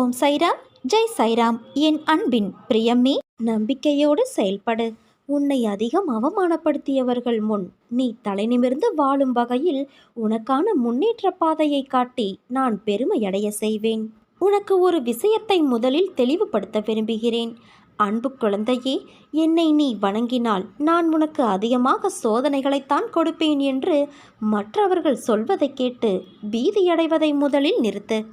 ஓம் சைராம் ஜெய் சைராம். என் அன்பின் பிரியமே நம்பிக்கையோடு செயல்படு. உன்னை அதிகம் அவமானப்படுத்தியவர்கள் முன் நீ தலைநிமிர்ந்து வாழும் வகையில் உனக்கான முன்னேற்ற பாதையை காட்டி நான் பெருமையடைய செய்வேன். உனக்கு ஒரு விஷயத்தை முதலில் தெளிவுபடுத்த விரும்புகிறேன். அன்பு குழந்தையே என்னை நீ வணங்கினால் நான் உனக்கு அதிகமாக சோதனைகளைத்தான் கொடுப்பேன் என்று மற்றவர்கள் சொல்வதைக் கேட்டு பீதியடைவதை முதலில் நிறுத்து.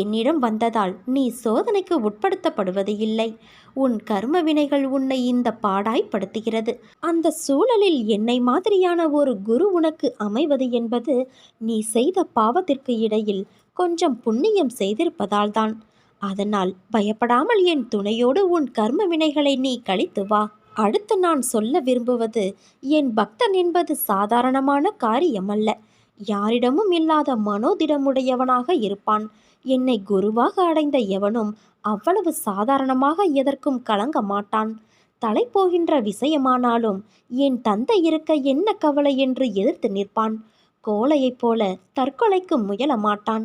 என்னிடம் வந்ததால் நீ சோதனைக்கு உட்படுத்தப்படுவது இல்லை. உன் கர்ம வினைகள் உன்னை இந்த பாடாய்ப்படுத்துகிறது. அந்த சூழலில் என்னை மாதிரியான ஒரு குரு உனக்கு அமைவது என்பது நீ செய்த பாவத்திற்கு இடையில் கொஞ்சம் புண்ணியம் செய்திருப்பதால்தான் அதனால் பயப்படாமல் என் துணையோடு உன் கர்ம வினைகளை நீ கழித்து வா. அடுத்து நான் சொல்ல விரும்புவது என் பக்தன் என்பது சாதாரணமான காரியமல்ல. யாரிடமும் இல்லாத மனோதிடமுடையவனாக இருப்பான். என்னை குருவாக அடைந்த எவனும் அவ்வளவு சாதாரணமாக எதற்கும் கலங்க மாட்டான். தலை போகின்ற விஷயமானாலும் என் தந்தை இருக்க என்ன கவலை? என்று எதிர்த்து நிற்பான். கோலையைப் போல தற்கொலைக்கு முயல மாட்டான்.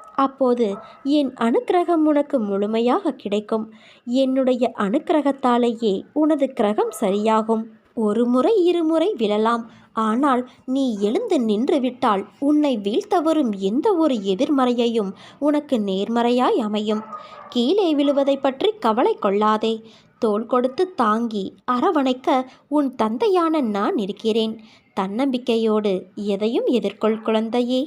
அப்போது என் அனுக்கிரகம் உனக்கு முழுமையாக கிடைக்கும். என்னுடைய அனுக்கிரகத்தாலேயே உனது கிரகம் சரியாகும். ஒரு முறை இருமுறை விழலாம். ஆனால் நீ எழுந்து நின்றுவிட்டால் உன்னை வீழ்த்த வரும் எந்த ஒரு எதிர்மறையையும் உனக்கு நேர்மறையாய் அமையும். கீழே விழுவதை பற்றி கவலை கொள்ளாதே. தோள் கொடுத்து தாங்கி அரவணைக்க உன் தந்தையான நான் இருக்கிறேன். தன்னம்பிக்கையோடு எதையும் எதிர்கொள் குழந்தையே.